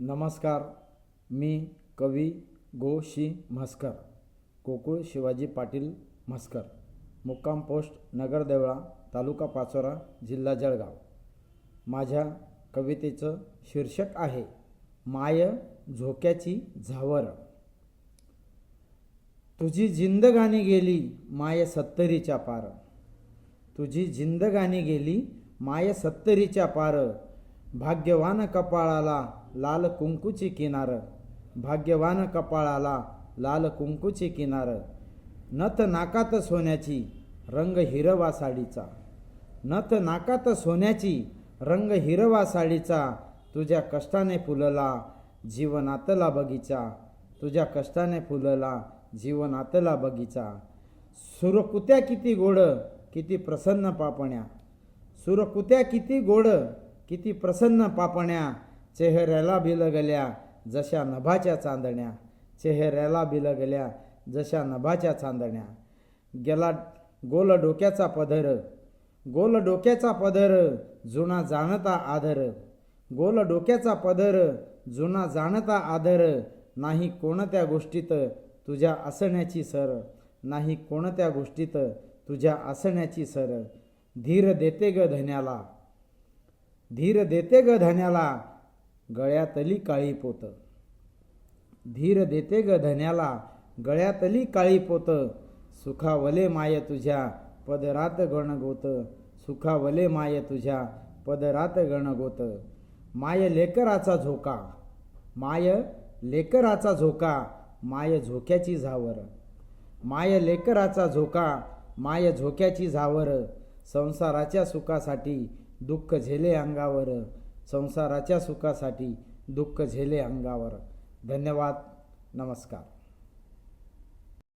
नमस्कार मी कवी go she Mhaskar Gokul Shivaji Patil Mhaskar मुक्काम पोस्ट नगरदेवळा तालुका पाचोरा जिल्हा जळगाव. माझ्या कवितेचं शीर्षक आहे माय झोक्याची झावर. तुझी जिंदगानी गेली माय सत्तरीच्या पार. तुझी जिंदगानी गेली माय सत्तरीच्या पार. भाग्यवान कपाळाला लाल कुंकूची किनार. भाग्यवान कपाळाला लाल कुंकूची किनार. नथ नाकात सोन्याची रंग हिरवा साडीचा. नथ नाकात सोन्याची रंग हिरवा साडीचा. तुझ्या कष्टाने फुलला जीवनातला बगीचा. तुझ्या कष्टाने फुलला जीवनातला बगीचा. सुरकुत्या किती गोड किती प्रसन्न पापण्या. सुरकुत्या किती गोड किती प्रसन्न पापण्या. चेहऱ्याला बिलगल्या जशा नभाच्या चांदण्या. चेहऱ्याला बिलगल्या जशा नभाच्या चांदण्या. गेला गोल डोक्याचा पदर. गोल डोक्याचा पदर जुना जाणता आदर. गोल डोक्याचा पदर जुना जाणता आदर. नाही कोणत्या गोष्टीत तुझ्या असण्याची सर. नाही कोणत्या गोष्टीत तुझ्या असण्याची सर. धीर देते ग धन्याला. धीर देते ग धन्याला. गळ्यातली काळी पोत. धीर देते ग धन्याला गळ्यातली काळी पोत. सुखावले माय तुझ्या पदरात गणगोत सुखावले माय तुझ्या पदरात गणगोत माय लेकराचा झोका माय लेकराचा झोका माय झोक्याची झावर. माय लेकराचा झोका माय झोक्याची झावर. संसाराच्या सुखासाठी दुःख झेले अंगावर. संसाराच्या सुखासाठी दुःख झेले अंगावर. धन्यवाद. नमस्कार.